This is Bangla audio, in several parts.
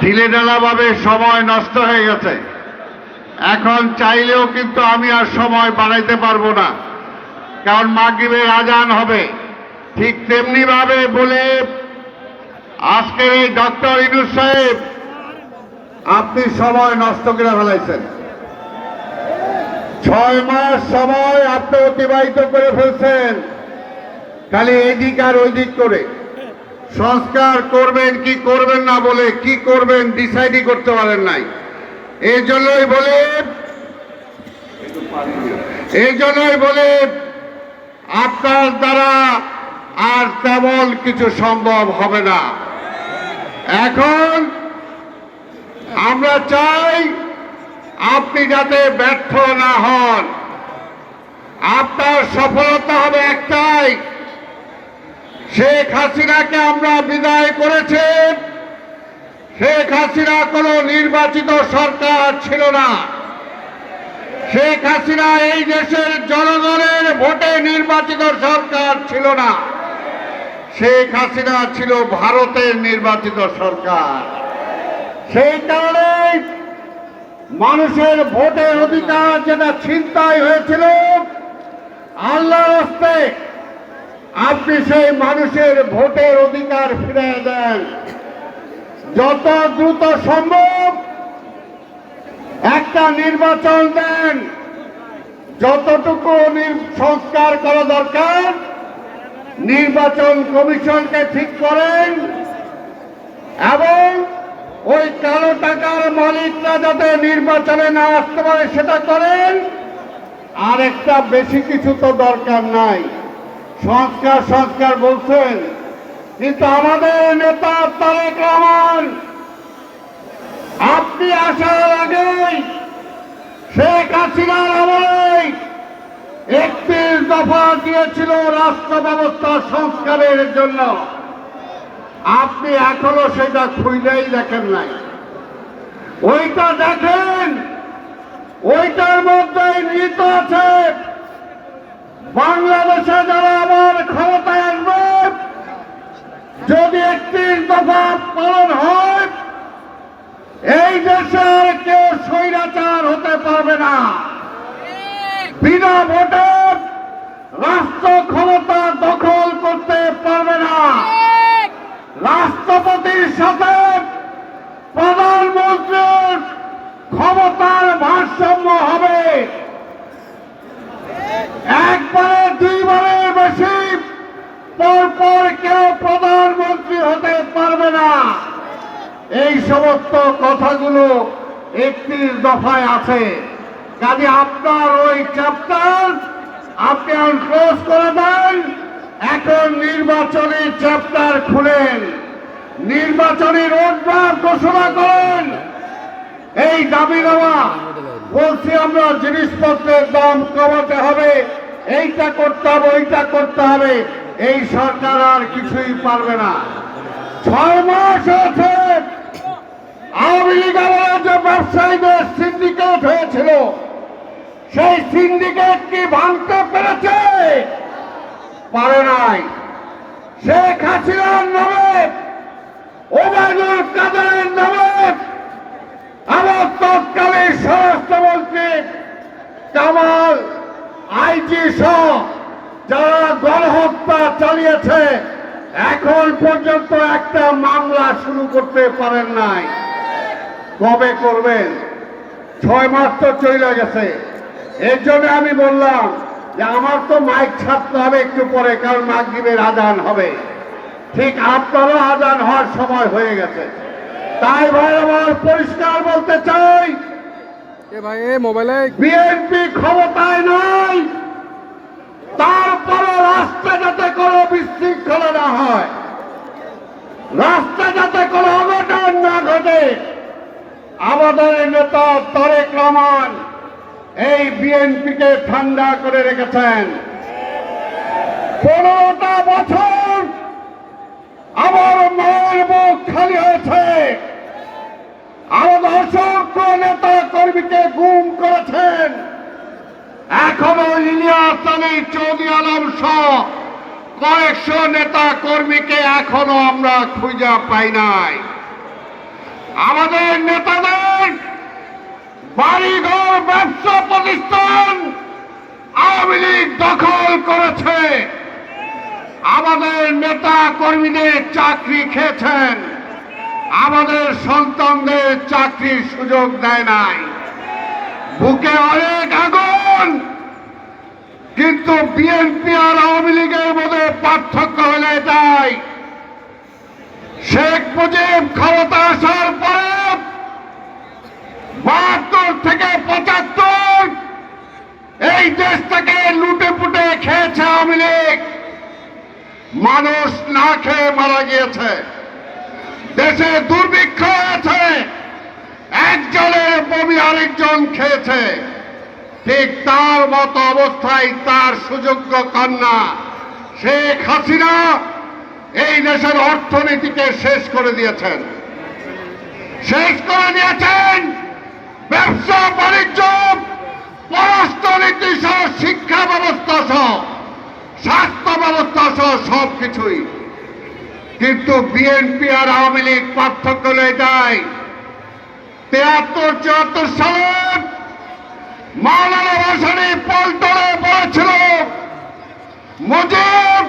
ঢিলে ভাবে সময় নষ্ট হয়ে গেছে। এখন চাইলেও কিন্তু আমি আর সময় বাড়াইতে পারব না। কারণ মাগরিবের আজান হবে। ঠিক তেমনি ভাবে বলে আজকের এই ডক্টর ইনুস সাহেব, আপনি সময় নষ্ট করে ফেলাইছেন। ছয় মাস সময় আপনি অতিবাহিত করে ফেলছেন। খালি এদিক আর ওই দিক করে। সংস্কার করবেন কি করবেন না বলে কি করবেন ডিসাইডই করতে পারেন নাই। এই জন্যই বলে, এই জন্যই বলে আপনার দ্বারা আর তেমন কিছু সম্ভব হবে না। এখন আমরা চাই আপনি যাতে ব্যর্থ না হন। আপনার সফলতা হবে একটাই। শেখ হাসিনাকে আমরা বিদায় করেছি। শেখ হাসিনা কোনো নির্বাচিত সরকার ছিল না। শেখ হাসিনা এই দেশের জনগণের ভোটে নির্বাচিত সরকার ছিল না। শেখ হাসিনা ছিল ভারতের নির্বাচিত সরকার। সেই কারণে মানুষের ভোটের অধিকার যেটা ছিনতাই হয়েছিল আল্লাহ রাস্তে আপনি সেই মানুষের ভোটের অধিকার ফিরে দেন। যত দ্রুত সম্ভব একটা নির্বাচন দেন। যতটুকু সংস্কার করা দরকার, নির্বাচন কমিশনকে ঠিক করেন এবং ওই কালো টাকার মালিকরা যাতে নির্বাচনে না আসতে পারে সেটা করেন। আর একটা বেশি কিছু তো দরকার নাই। সংস্কার সংস্কার বলছেন। কিন্তু আমাদের নেতা তারেক রহমান, আপনি আসার আগেই শেখ হাসিনার আমলে একত্রিশ দফা দিয়েছিল রাষ্ট্র ব্যবস্থা সংস্কারের জন্য। আপনি এখনও সেটা খুঁজেই দেখেন নাই। ওইটা দেখেন, ওইটার মধ্যে নিহিত আছে বাংলাদেশে যারা আবার ক্ষমতায় আসবে, যদি একত্রিশ দফা পালন হয়, এই দেশে আর কেউ স্বৈরাচার হতে পারবে না। বিনা ভোটে রাষ্ট্র ক্ষমতা দখল করতে পারবে না। রাষ্ট্রপতির সাথে প্রধানমন্ত্রীর ক্ষমতার ভারসাম্য হবে। একবারে দুইবারের বেশি, পরপর কেউ প্রধানমন্ত্রী হতে পারবে না। এই সমস্ত কথাগুলো একত্রিশ দফায় আছে। কাজে আপনার ওই চ্যাপ্টার আপনি ক্লোজ করে দেন। এখন নির্বাচনী চ্যাপ্টার খুলেন। নির্বাচনী রোডম্যাপ ঘোষণা করেন। এই দাবি দেওয়া বলছি আমরা জিনিসপত্রের দাম কমাতে হবে, এইটা করতে হবে, ওইটা করতে হবে। এই সরকার আর কিছুই পারবে না। ছয় মাস হয়েছে আওয়ামী লীগ যে ব্যবসায়ীদের সিন্ডিকেট হয়েছিল, সেই সিন্ডিকেট কি ভাঙতে পেরেছে? পারে নাই। শেখ হাসিনার নামে ওবায়দুল কাদেরের নামে আমার তৎকালীন স্বরাষ্ট্রমন্ত্রী কামাল আইজি সহ যারা গণহত্যা চালিয়েছে, এখন পর্যন্ত একটা মামলা শুরু করতে পারেন নাই। কবে করবেন? ছয় মাস তো চলে গেছে। এর জন্য আমি বললাম যে আমার তো মাইক ছাড়তে হবে একটু পরে, কারণ মাগরীবের আজান হবে। ঠিক আপনারও আজান হওয়ার সময় হয়ে গেছে। তাই ভাই, আমার পরিষ্কার বলতে চাই এ ভাই, এ মোবাইলে বিএনপি ক্ষমতায় নাই। তারপরে রাস্তা যাতে কোনো বিশৃঙ্খলা না হয় রাস্তা যাতে কোনো অঘটন না ঘটে, আমাদের নেতা তারেক রহমান এই বিএনপিকে ঠান্ডা করে রেখেছেন। পনেরোটা বছর আমার মায়ের বুক খালি হয়েছে। আমাদের অসংখ্য নেতা কর্মীকে গুম করেছেন এখনও আলী চৌধুরী আলম সহ কয়েকশো নেতা কর্মীকে এখনও আমরা খুঁজে পাই নাই। আমাদের নেতাদের বাড়িঘর, ব্যবসা প্রতিষ্ঠান আওয়ামী লীগ দখল করেছে। আমাদের নেতা কর্মীদের চাকরি খেয়েছেন। আমাদের সন্তানদের চাকরির সুযোগ দেয় নাই। বুকে অনেক আগুন। কিন্তু বিএনপি আর আওয়ামী লীগের মধ্যে পার্থক্য হলে এটাই। শেখ মুজিব ক্ষমতা আসার পরে বাহাত্তর থেকে পঁচাত্তর এই দেশটাকে লুটে পুটে খেয়েছে আওয়ামী লীগ। মানুষ না খেয়ে মারা গিয়েছে। দেশে দুর্ভিক্ষ আছে। একজনের বমি আরেকজন খেয়েছে। ঠিক তার মতো অবস্থায় তার সুযোগ্য কন্যা শেখ হাসিনা এই দেশের অর্থনীতিকে শেষ করে দিয়েছেন। শেষ করে দিয়েছেন ব্যবসা, বাণিজ্য, পররাষ্ট্রনীতি সহ, শিক্ষা ব্যবস্থা সহ, স্বাস্থ্য ব্যবস্থা সহ সব কিছুই। কিন্তু বিএনপি আর আওয়ামী লীগ পার্থক্য হলো এটাই তেহাত্তর চুয়াত্তর সালে মাওলানা ভাসানী পল্টনে বলেছিল মুজিব,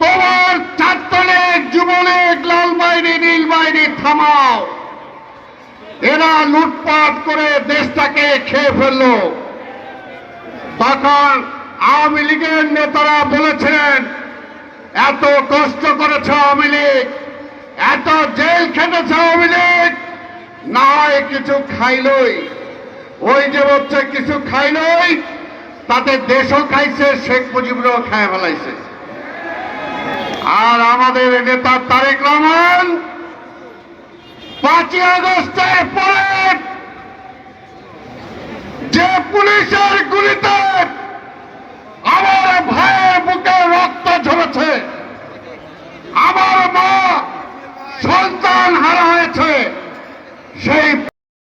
তোমার ছাত্রলীগ যুবলীগ লাল বাহিনী নীল বাহিনী থামাও। এরা লুটপাট করে দেশটাকে খেয়ে ফেলল। তখন আওয়ামী লীগের নেতারা বলেছেন এত কষ্ট করেছে আওয়ামী লীগ, এত জেল খেটেছে আওয়ামী লীগ, না কিছু খাইলই। ওই যে হচ্ছে কিছু খাই নাই, তাতে দেশও খাইছে, শেখ মুজিবরাও খায় ফেলাইছে। আর আমাদের নেতা তারেক রহমান পাঁচই আগস্টের পরে যে পুলিশের গুলিতে আমার ভাইয়ের বুকে রক্ত ঝরেছে, আমার মা সন্তান হারা হয়েছে, সেই